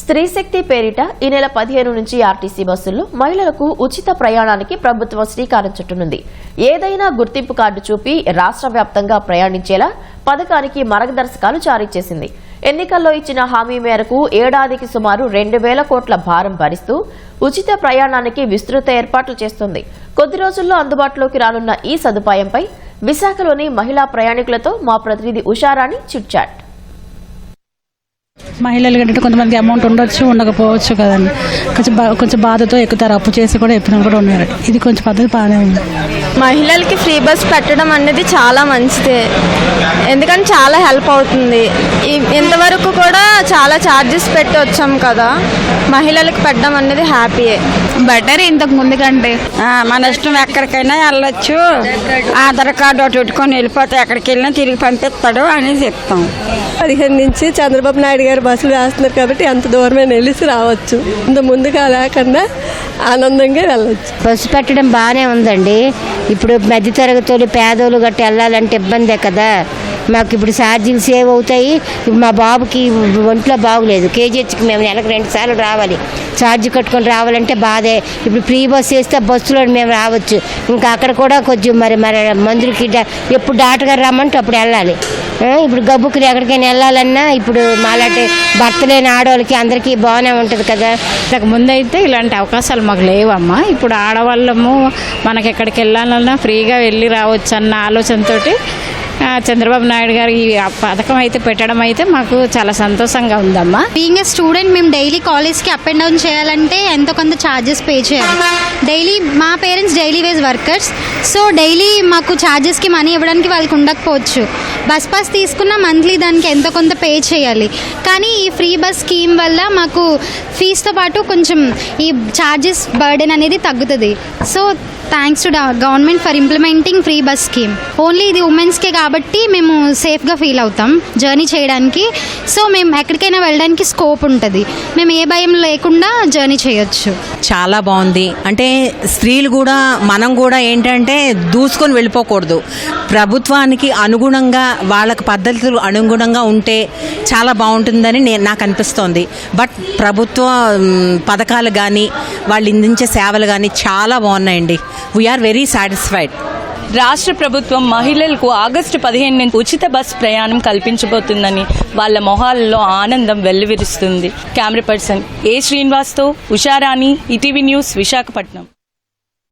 స్త్రీశక్తి పేరిట ఈ నెల పదిహేను నుంచి ఆర్టీసీ బస్సుల్లో మహిళలకు ఉచిత ప్రయాణానికి ప్రభుత్వం శ్రీకారం చుట్టనుంది. ఏదైనా గుర్తింపు కార్డు చూపి రాష్ట్ర వ్యాప్తంగా ప్రయాణించేలా పథకానికి మార్గదర్శకాలు జారీ చేసింది. ఎన్నికల్లో ఇచ్చిన హామీ మేరకు ఏడాదికి సుమారు రెండు వేల కోట్ల భారం భరిస్తూ ఉచిత ప్రయాణానికి విస్తృత ఏర్పాట్లు చేస్తుంది. కొద్ది రోజుల్లో అందుబాటులోకి రానున్న ఈ సదుపాయంపై విశాఖలోని మహిళా ప్రయాణికులతో మా ప్రతినిధి ఉషారాణి చిట్చాట్ మహిళలు కంటే కొంతమంది అమౌంట్ ఉండొచ్చు ఉండకపోవచ్చు కదండి. కొంచెం బా- కొంచెం బాధతో ఎక్కుతారు. అప్పు చేసి కూడా ఎప్పిన కూడా ఉన్నారు. ఇది కొంచెం పద్ధతి బాగానే ఉంది. మహిళలకి ఫ్రీ బస్ పెట్టడం అనేది చాలా మంచిదే. ఎందుకంటే చాలా హెల్ప్ అవుతుంది. చాలా ఛార్జెస్ పెట్టి వచ్చాం కదా. మహిళలకు పెట్టడం అనేది హ్యాపీయే బెటర్ ఇంతకు ముందు కంటే ఆ, మన ఇష్టం ఎక్కడికైనా వెళ్ళొచ్చు. ఆధార్ కార్డు ఒకటి పెట్టుకొని వెళ్ళిపోతే ఎక్కడికి వెళ్ళినా తిరిగి పంపిస్తాడు అని చెప్తాం. పదిహేను నుంచి చంద్రబాబు నాయుడు గారు బస్సులు వేస్తున్నారు కాబట్టి ఎంత దూరమైనా వెళ్ళి రావచ్చు. ఇంత ముందుగా లేకుండా ఆనందంగా వెళ్ళొచ్చు. బస్సు పెట్టడం బాగానే ఉందండి. ఇప్పుడు మధ్యతరగతులు పేదోళ్ళు గట్టి వెళ్ళాలంటే ఇబ్బందే కదా. మాకు ఇప్పుడు ఛార్జీలు సేవ్ అవుతాయి. మా బాబుకి ఒంట్లో బాగులేదు. కేజీహెచ్కి మేము నెలకు రెండు సార్లు రావాలి. ఛార్జ్ కట్టుకొని రావాలంటే బాధే. ఇప్పుడు ఫ్రీ బస్ వేస్తే బస్సులో మేము రావచ్చు. ఇంకా అక్కడ కూడా కొంచెం మరి మరి మందులకి ఎప్పుడు డాక్టర్ గారు రమ్మంటే అప్పుడు వెళ్ళాలి. ఇప్పుడు గబ్బుకి ఎక్కడికైనా వెళ్ళాలన్నా ఇప్పుడు మాలాంటి భర్త లేని ఆడవాళ్ళకి అందరికీ బాగానే ఉంటుంది కదా. ఇంతకు ముందు అయితే ఇలాంటి అవకాశాలు మాకు లేవమ్మా. ఇప్పుడు ఆడవాళ్ళము మనకి ఎక్కడికి వెళ్ళాలన్నా ఫ్రీగా వెళ్ళి రావచ్చు అన్న ఆలోచనతోటి చంద్రబాబు నాయుడు గారు ఈ పథకం అయితే పెట్టడం అయితే మాకు చాలా సంతోషంగా ఉందమ్మా. బీయింగ్ ఏ స్టూడెంట్ మేము డైలీ కాలేజ్కి అప్ అండ్ డౌన్ చేయాలంటే ఎంతో కొంత ఛార్జెస్ పే చేయాలి. డైలీ మా parents daily wage workers so daily మాకు ఛార్జెస్కి మనీ ఇవ్వడానికి వాళ్ళకి ఉండకపోవచ్చు. బస్ పాస్ తీసుకున్న మంత్లీ దానికి ఎంతో కొంత పే చేయాలి. కానీ ఈ ఫ్రీ బస్ స్కీమ్ వల్ల మాకు ఫీజుతో పాటు కొంచెం ఈ ఛార్జెస్ బర్డెన్ అనేది తగ్గుతుంది. So thanks to government for implementing free bus scheme only ఇది ఉమెన్స్కే కాబట్టి మేము సేఫ్గా ఫీల్ అవుతాం జర్నీ చేయడానికి. సో మేము ఎక్కడికైనా వెళ్ళడానికి స్కోప్ ఉంటుంది. మేము ఏ భయం లేకుండా జర్నీ చేయొచ్చు. చాలా బాగుంది. అంటే స్త్రీలు కూడా మనం కూడా ఏంటంటే దూసుకొని వెళ్ళిపోకూడదు. ప్రభుత్వానికి అనుగుణంగా వాళ్ళకి పద్ధతులు అనుగుణంగా ఉంటే చాలా బాగుంటుందని నేను నాకు అనిపిస్తోంది. బట్ ప్రభుత్వ పథకాలు కానీ వాళ్ళు అందించే సేవలు కానీ చాలా బాగున్నాయండి. వీఆర్ వెరీ సాటిస్ఫైడ్ రాష్ట్ర ప్రభుత్వం మహిళలకు ఆగస్టు పదిహేను నుంచి ఉచిత బస్ ప్రయాణం కల్పించబోతుందని వాళ్ళ మొహాలలో ఆనందం వెల్లువిరుస్తుంది. కెమెరా పర్సన్ ఏ శ్రీనివాస్తో ఉషారాణి ఈటీవీ న్యూస్ విశాఖపట్నం.